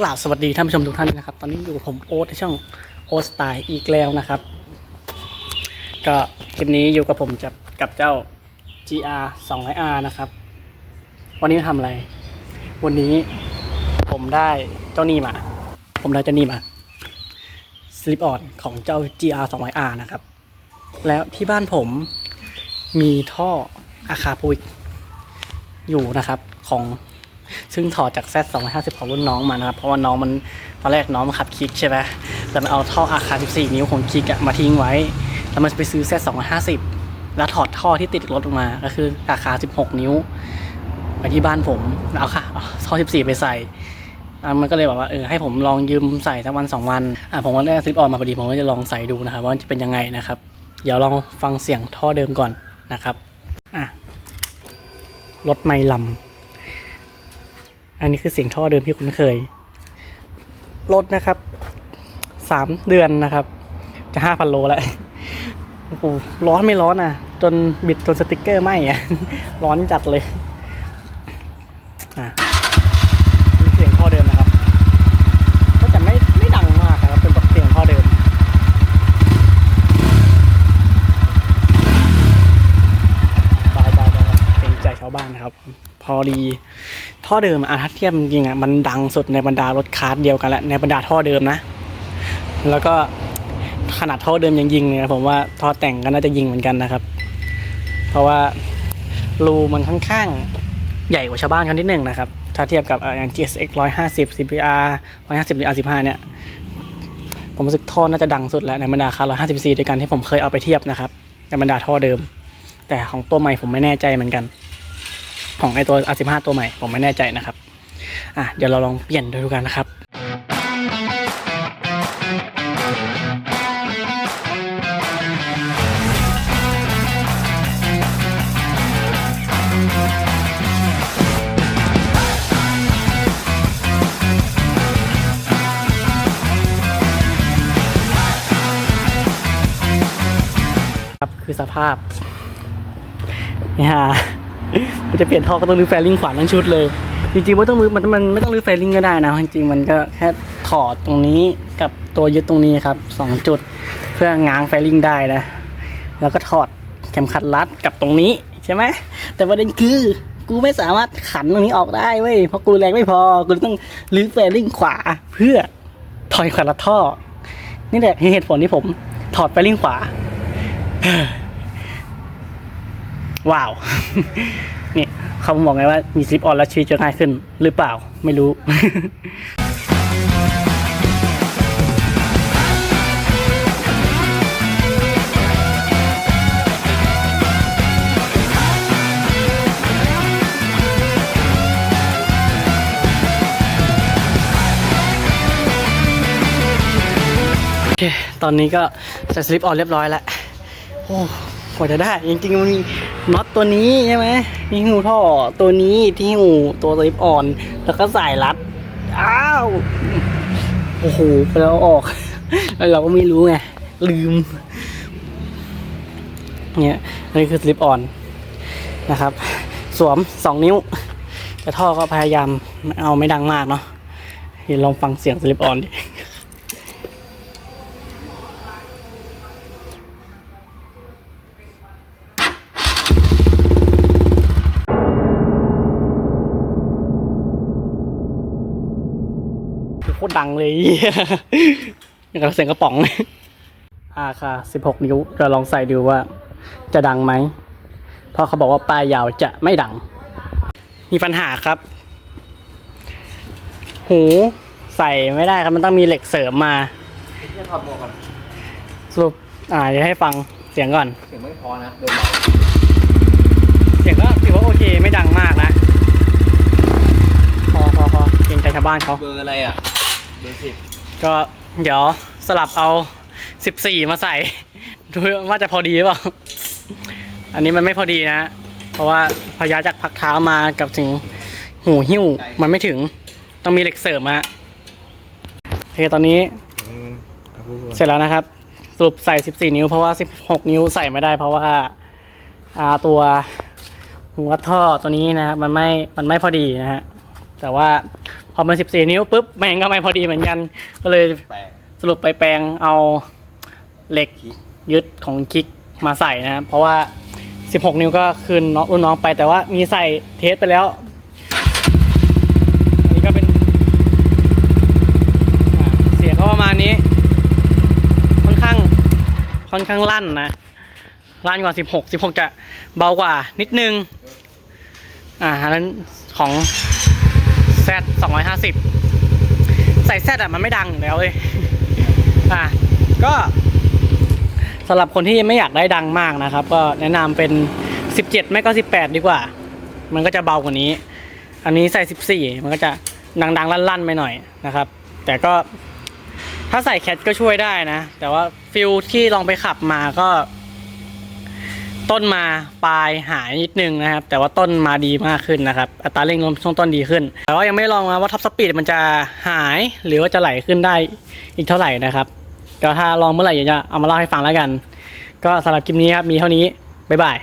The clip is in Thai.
กล่าวสวัสดีท่านผู้ชมทุกท่านนะครับ ตอนนี้อยู่กับผมโอ๊ตในช่องโอ๊ตสไตล์อีกแล้วนะครับ ก็คลิปนี้อยู่กับผมจะกับเจ้า GR 200R นะครับ วันนี้มาทำอะไร วันนี้ผมได้เจ้านี่มา ผมได้เจ้านี่มาสลิปออนของเจ้า GR 200R นะครับ แล้วที่บ้านผมมีท่ออาคาพุยอยู่นะครับของ ซึ่งถอดจาก Z 250ของรุ่นน้องมานะครับ เพราะว่าน้องมันตอนแรกน้องมันขับคิกใช่ไหมแต่มันเอาท่ออาคา14 นิ้วของคิกมาทิ้งไว้ แล้วมันไปซื้อ Z 250แล้วถอดท่อที่ติดรถออกมา ก็คืออาคา16 นิ้วไปที่บ้านผมเอาค่ะเอาท่อ 14 ไปใส่มันก็เลยบอกว่าเออให้ผมลองยืมใส่สักวันสองวันอะผมก็ได้ซิปออนมาพอดีผมก็จะลองใส่ดูนะครับว่าจะเป็นยังไงนะครับ เดี๋ยวลองฟังเสียงท่อเดิมก่อนนะครับอะรถไม่ลำ อันนี้คือเสียงท่อเดิมที่คุ้นเคย รถนะครับสามเดือนนะครับ จะห้าพันโลแล้วโอ้โหร้อนไม่ร้อนอะ จนบิดจนสติกเกอร์ไหมอะ ร้อนจัดเลย อะเสียงท่อเดิมนะครับ ก็จะไม่ไม่ดังมากนะครับ เป็นเสียงท่อเดิม บายบายบายเกรงใจชาวบ้านนะครับ พอดี ท่อเดิมอะถ้าเทียบจริงๆอะมันดังสุดในบรรดารถคาร์ดเดียวกันแหละในบรรดาท่อเดิมนะ แล้วก็ขนาดท่อเดิมยังยิงเนี่ยผมว่าท่อแต่งก็น่าจะยิงเหมือนกันนะครับ เพราะว่ารูมันค่อนข้างใหญ่กว่าชาวบ้านเขานิดหนึ่งนะครับ ถ้าเทียบกับอะอย่าง GSX 150 CBR 150 หรือ R15 เนี่ย ผมรู้สึกท่อน่าจะดังสุดแล้วในบรรดาคาร์150 c ด้วยกันที่ผมเคยเอาไปเทียบนะครับ ในบรรดาท่อเดิม แต่ของตัวใหม่ผมไม่แน่ใจเหมือนกัน ของไอตัว R15 ตัวใหม่ ผมไม่แน่ใจนะครับ อะเดี๋ยวเราลองเปลี่ยนดูกันนะครับครับคือสภาพเนี่ย มันจะเปลี่ยนท่อก็ต้องรื้อแฟลิงขวานทั้งชุดเลย จริงๆไม่ต้องรื้อมันมันไม่ต้องรื้อแฟลิงก็ได้นะ จริงๆมันก็แค่ถอดตรงนี้กับตัวยึดตรงนี้ครับสองจุดเพื่อง้างแฟลิงได้นะ แล้วก็ถอดเข็มขัดรัดกับตรงนี้ใช่ไหมแต่ประเด็นคือกูไม่สามารถขันตรงนี้ออกได้เว้ยเพราะกูแรงไม่พอกูต้องรื้อแฟลิงขวาเพื่อถอยขัดรัดท่อ นี่แหละเหตุผลที่ผมถอดแฟลิงขวา ว้าว นี่เขาบอกไงว่ามีซิปออนแล้วชีวิตจะง่ายขึ้นหรือเปล่าไม่รู้โอเคตอนนี้ก็ใส่สลิปออนเรียบร้อยแล้ว โอ้กว่าจะได้ จริงๆมันมี น็อตตัวนี้ใช่ไหมที่หูท่อตัวนี้ที่หูตัวสลิปอ่อน แล้วก็สายรัด อ้าว โอ้โหไปแล้วออก แล้วเราก็ไม่รู้ไง ลืม เนี่ยอันนี้คือสลิปอ่อนนะครับ สวมสองนิ้ว แต่ท่อก็พยายามเอาไม่ดังมากเนาะเดี๋ยวลองฟังเสียงสลิปอ่อนดิ โคตรดังเลยอย่างกับเสียงกระป๋องเลยอาค่ะ 16 นิ้วเราลองใส่ดูว่าจะดังไหม เพราะเขาบอกว่าปลายยาวจะไม่ดัง มีปัญหาครับ หูใส่ไม่ได้ครับ มันต้องมีเหล็กเสริมมาที่ถอดหมวกก่อนสรุปอ่าเดี๋ยวให้ฟังเสียงก่อน เสียงไม่พอนะเดินเบาเสียงก็ถือว่าโอเคไม่ดังมากนะ พอพอพอเกรงใจชาวบ้านเขาเบอร์อะไรอะเบอร์ สิบก็เดี๋ยวสลับเอา14มาใส่ ดูว่าจะพอดีหรือเปล่า อันนี้มันไม่พอดีนะ เพราะว่าพยาจากพักเท้ามากับถึงหูหิ้วมันไม่ถึง ต้องมีเหล็กเสริมมาโอเคตอนนี้เสร็จแล้วนะครับ สรุปใส่ 14 นิ้วเพราะว่า 16 นิ้วใส่ไม่ได้ เพราะว่าอ่าตัวหัวท่อตัวนี้นะครับมันไม่มันไม่พอดีนะฮะแต่ว่า พอมัน 14 นิ้วปุ๊บแม่งก็ไม่พอดีเหมือนกัน ก็เลยแปลงสรุปไปแปลงเอาเหล็กยึดของคิกมาใส่นะครับเพราะว่า 16 นิ้วก็คืนน้องรุ่นน้องไปแต่ว่ามีใส่เทสไปแล้ว อันนี้ก็เป็นอ่าเสียงก็ประมาณนี้ ค่อนข้างค่อนข้างลั่นนะลั่นกว่า 16 16 จะเบากว่านิดนึง อ่าอันนั้นของ Z 250ใส่ Z อะมันไม่ดังอยู่แล้วเลยอะก็สำหรับคนที่ไม่อยากได้ดังมากนะครับ ก็แนะนำเป็น 17 ไม่ก็ 18 ดีกว่า มันก็จะเบากว่านี้ อันนี้ใส่ 14 มันก็จะดังๆ ลั่นๆไปหน่อยนะครับ แต่ก็ถ้าใส่แคทก็ช่วยได้นะ แต่ว่าฟิลที่ลองไปขับมาก็ ต้นมาปลายหายนิดนึงนะครับ แต่ว่าต้นมาดีมากขึ้นนะครับ อัตราเร่งลมช่วงต้นดีขึ้น แต่ว่ายังไม่ลองนะว่าท็อปสปีดมันจะหายหรือว่าจะไหลขึ้นได้อีกเท่าไหร่นะครับก็ถ้าลองเมื่อไหร่จะเอามาเล่าให้ฟังแล้วกัน ก็สำหรับคลิปนี้ครับมีเท่านี้บ๊ายบาย